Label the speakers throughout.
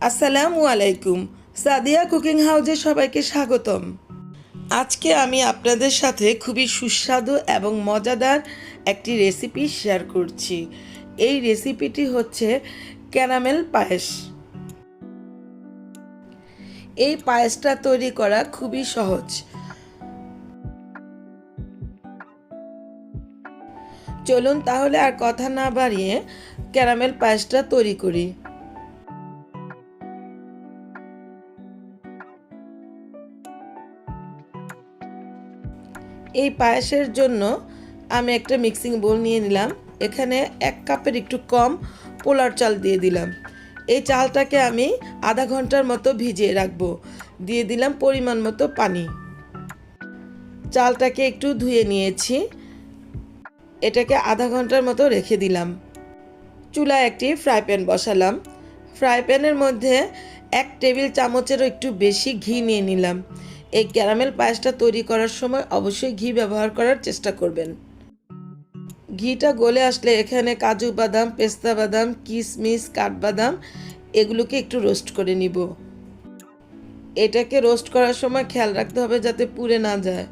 Speaker 1: আসসালামু আলাইকুম। সাদিয়া কুকিং হাউজে সবাইকে স্বাগতম। আজকে আমি আপনাদের সাথে খুবই সুস্বাদু এবং মজাদার একটি রেসিপি শেয়ার করছি। এই রেসিপিটি হচ্ছে ক্যারামেল পায়েস। এই পায়েসটা তৈরি করা খুবই সহজ। চলুন তাহলে আর কথা না বাড়িয়ে ক্যারামেল পায়েসটা তৈরি করি। এই পায়েসের জন্য আমি একটা মিক্সিং বোল নিয়ে নিলাম। এখানে এক কাপের একটু কম পোলার চাল দিয়ে দিলাম। এই চালটাকে আমি আধা ঘণ্টার মতো ভিজিয়ে রাখব। দিয়ে দিলাম পরিমাণ মতো পানি। চালটাকে একটু ধুয়ে নিয়েছি। এটাকে আধা ঘণ্টার মতো রেখে দিলাম। চুলায় একটি ফ্রাই প্যান বসালাম। ফ্রাই প্যানের মধ্যে এক টেবিল চামচেরও একটু বেশি ঘি নিয়ে নিলাম। এই ক্যারামেল পায়েসটা তৈরি করার সময় অবশ্যই ঘি ব্যবহার করার চেষ্টা করবেন। ঘিটা গলে আসলে এখানে কাজু বাদাম, পেস্তা বাদাম কিশমিশ কাঠবাদাম এগুলোকে একটু রোস্ট করে নিব। এটাকে রোস্ট করার সময় খেয়াল রাখতে হবে যাতে পুড়ে না যায়।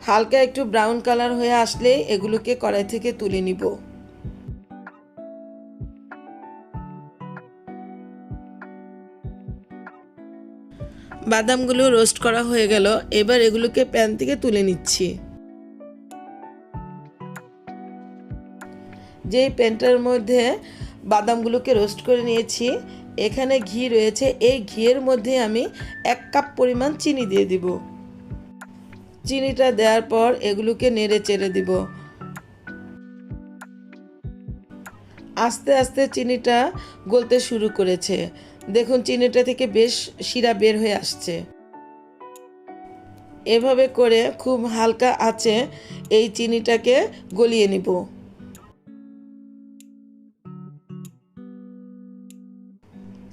Speaker 1: হালকা একটু ব্রাউন কালার হয়ে আসলে এগুলোকে কড়াই থেকে তুলে নিব। বাদামগুলো রোস্ট করা হয়ে গেল, এবার এগুলোকে প্যান থেকে তুলে নিচ্ছি। যেই প্যানটার মধ্যে বাদামগুলোকে রোস্ট করে নিয়েছি, এখানে ঘি রয়েছে, এই ঘিয়ের মধ্যে আমি এক কাপ পরিমাণ চিনি দিয়ে দিব। চিনিটা দেওয়ার পর এগুলোকে নেড়ে চেড়ে দিব। আস্তে আস্তে চিনিটা গলতে শুরু করেছে। দেখুন, চিনিটা থেকে বেশ শিরা বের হয়ে আসছে। এভাবে করে খুব হালকা আছে এই চিনিটাকে গলিয়ে নিব।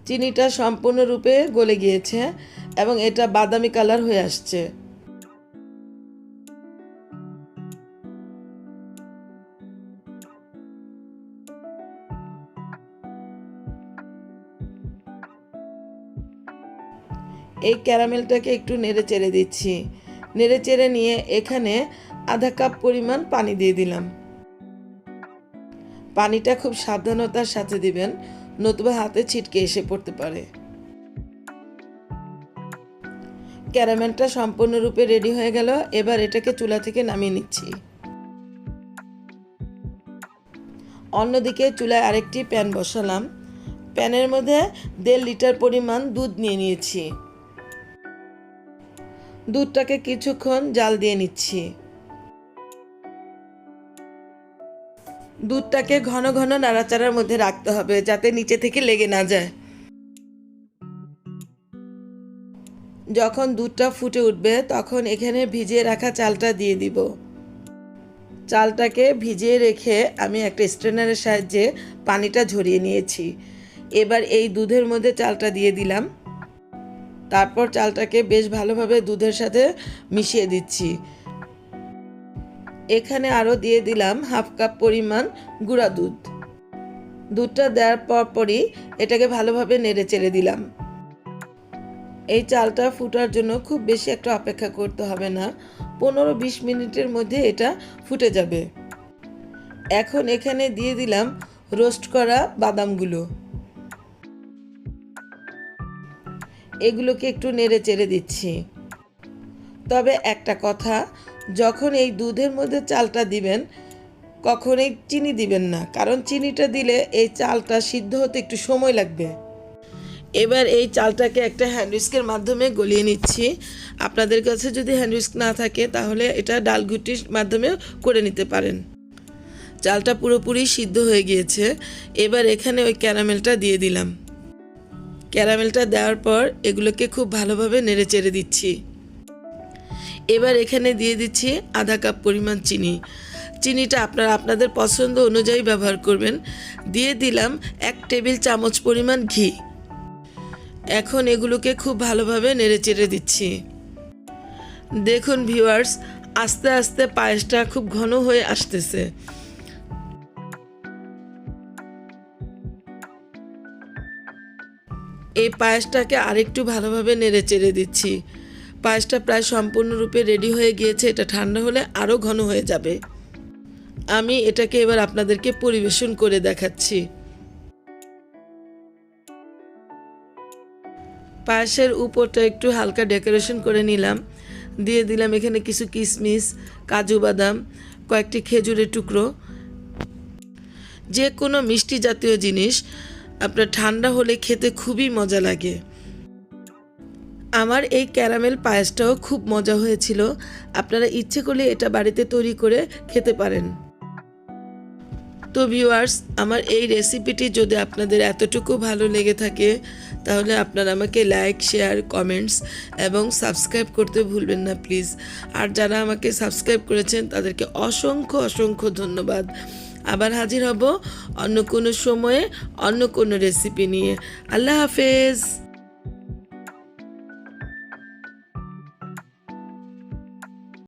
Speaker 1: চিনিটা সম্পূর্ণরূপে গলে গিয়েছে এবং এটা বাদামি কালার হয়ে আসছে। এই ক্যারামেলটাকে একটু নেড়ে চেড়ে দিচ্ছি। নেড়ে চেড়ে নিয়ে এখানে আধা কাপ পরিমাণ পানি দিয়ে দিলাম। পানিটা খুব সাবধানতার সাথে দিবেন, নতুবা হাতে ছিটকে এসে পড়তে পারে। ক্যারামেলটা সম্পূর্ণরূপে রেডি হয়ে গেল, এবার এটাকে চুলা থেকে নামিয়ে নিচ্ছি। অন্যদিকে চুলায় আরেকটি প্যান বসালাম। প্যানের মধ্যে দেড় লিটার পরিমাণ দুধ নিয়ে নিয়েছি। দুধটাকে কিছুক্ষণ জাল দিয়ে নিচ্ছি। দুধটাকে ঘন ঘন নাড়াচাড়ার মধ্যে রাখতে হবে যাতে নিচে থেকে লেগে না যায়। যখন দুধটা ফুটে উঠবে, তখন এখানে ভিজিয়ে রাখা চালটা দিয়ে দিব। চালটাকে ভিজিয়ে রেখে আমি একটা স্ট্রেনারের সাহায্যে পানিটা ঝরিয়ে নিয়েছি। এবার এই দুধের মধ্যে চালটা দিয়ে দিলাম। তারপর চালটাকে বেশ ভালোভাবে দুধের সাথে মিশিয়ে দিচ্ছি। এখানে আরও দিয়ে দিলাম হাফ কাপ পরিমাণ গুঁড়া দুধ। দুধটা দেওয়ার পর পরই এটাকে ভালোভাবে নেড়ে চেড়ে দিলাম। এই চালটা ফুটার জন্য খুব বেশি একটা অপেক্ষা করতে হবে না। পনেরো বিশ মিনিটের মধ্যে এটা ফুটে যাবে। এখন এখানে দিয়ে দিলাম রোস্ট করা বাদামগুলো। এগুলোকে একটু নেড়ে চেড়ে দিচ্ছি। তবে একটা কথা, যখন এই দুধের মধ্যে চালটা দিবেন, কখনোই চিনি দিবেন না, কারণ চিনিটা দিলে এই চালটা সিদ্ধ হতে একটু সময় লাগবে। এবার এই চালটাকে একটা হ্যান্ডউইস্কের মাধ্যমে গলিয়ে নিচ্ছি। আপনাদের কাছে যদি হ্যান্ডউইস্ক না থাকে, তাহলে এটা ডালগুটির মাধ্যমে করে নিতে পারেন। চালটা পুরোপুরি সিদ্ধ হয়ে গিয়েছে। এবার এখানে ওই ক্যারামেলটা দিয়ে দিলাম। ক্যারামেলটা দেওয়ার পর এগুলোকে খুব ভালোভাবে নেড়ে চেড়ে দিচ্ছি। এবার এখানে দিয়ে দিচ্ছি আধা কাপ পরিমাণ চিনি। চিনিটা আপনারা আপনাদের পছন্দ অনুযায়ী ব্যবহার করবেন। দিয়ে দিলাম এক টেবিল চামচ পরিমাণ ঘি। এখন এগুলোকে খুব ভালোভাবে নেড়ে চেড়ে দিচ্ছি। দেখুন ভিউয়ার্স, আস্তে আস্তে পায়েসটা খুব ঘন হয়ে আসতেছে। এই পায়েসটাকে আরেকটু ভালোভাবে নেড়ে চেড়ে দিচ্ছি। পায়েসটা প্রায় সম্পূর্ণরূপে রেডি হয়ে গিয়েছে। এটা ঠান্ডা হলে আরও ঘন হয়ে যাবে। আমি এটাকে এবার আপনাদেরকে পরিবেশন করে দেখাচ্ছি। পায়েসের উপরটা একটু হালকা ডেকোরেশন করে নিলাম। দিয়ে দিলাম এখানে কিছু কিশমিশ কাজু বাদাম, কয়েকটি খেজুরের টুকরো। যে কোনো মিষ্টি জাতীয় জিনিস আপনার ঠান্ডা হলে খেতে খুবই মজা লাগে। আমার এই ক্যারামেল পায়েসটাও খুব মজা হয়েছিল। আপনারা ইচ্ছে করলে এটা বাড়িতে তৈরি করে খেতে পারেন। তো ভিউয়ার্স আমার এই রেসিপিটি যদি আপনাদের এতটুকু ভালো লেগে থাকে, তাহলে আপনারা আমাকে লাইক শেয়ার কমেন্টস এবং সাবস্ক্রাইব করতে ভুলবেন না প্লিজ আর যারা আমাকে সাবস্ক্রাইব করেছেন, তাদেরকে অসংখ্য অসংখ্য ধন্যবাদ। আবার হাজির হব অন্য কোনো সময়ে অন্য কোনো রেসিপি নিয়ে। আল্লাহ হাফেজ।